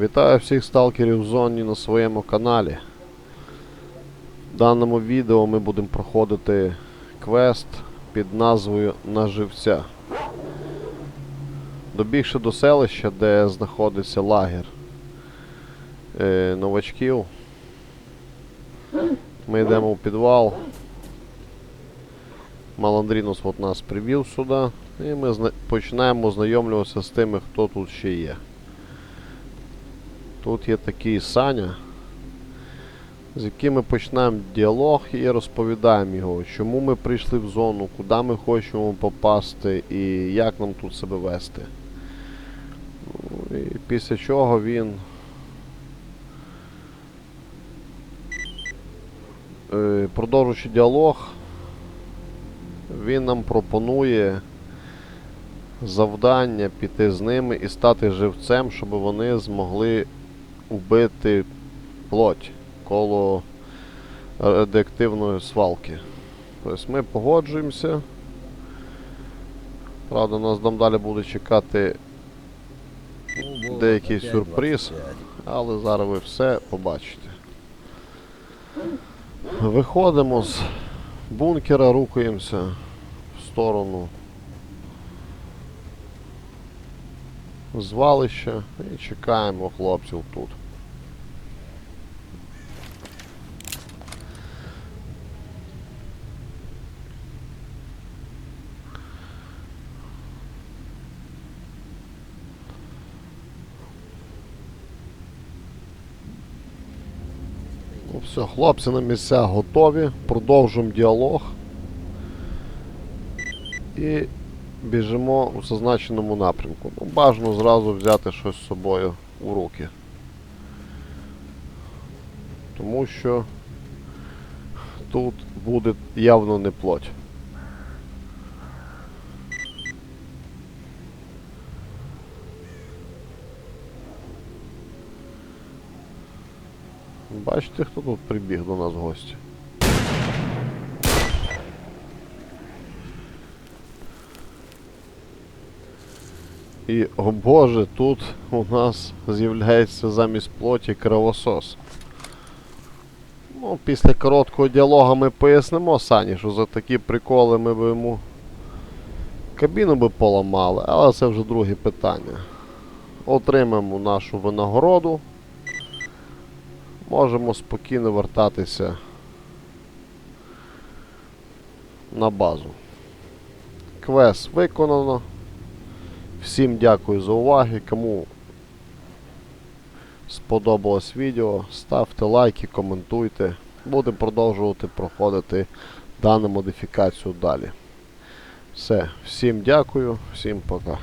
Вітаю всіх сталкерів в зоні на своєму каналі. В даному відео ми будемо проходити квест під назвою Наживця. Добігши до селища, де знаходиться лагер е, новачків, ми йдемо в підвал. Маландрінус от нас привів сюди, і ми починаємо знайомлюватися з тими, хто тут ще є. Тут є такий Саня, з яким ми починаємо діалог і розповідаємо його, чому ми прийшли в зону, куди ми хочемо попасти і як нам тут себе вести. Ну, і після чого він е, продовжуючи діалог, він нам пропонує завдання піти з ними і стати живцем, щоб вони змогли убити плоть коло радіоактивної свалки. Тобто ми погоджуємося. Правда, нас там далі буде чекати, Деякий сюрприз. але зараз ви все побачите. Виходимо з бункера, рухаємося в сторону звалища і чекаємо хлопців тут. Ну все, хлопці на місцях готові. Продовжуємо діалог. І біжимо у зазначеному напрямку. Ну, бажано зразу взяти щось з собою у руки. Тому що тут буде явно не плоть. Бачите, хто тут прибіг до нас в гості? І, о боже, тут у нас з'являється замість плоті кровосос. Ну, після короткого діалогу ми пояснимо Сані, що за такі приколи ми б йому кабіну би поламали, але це вже друге питання. Отримаємо нашу винагороду. Можемо спокійно вертатися на базу. Квест виконано. Всім дякую за увагу. Кому сподобалось відео, ставте лайки, коментуйте. Будемо продовжувати проходити дану модифікацію далі. Все, всім дякую, всім пока.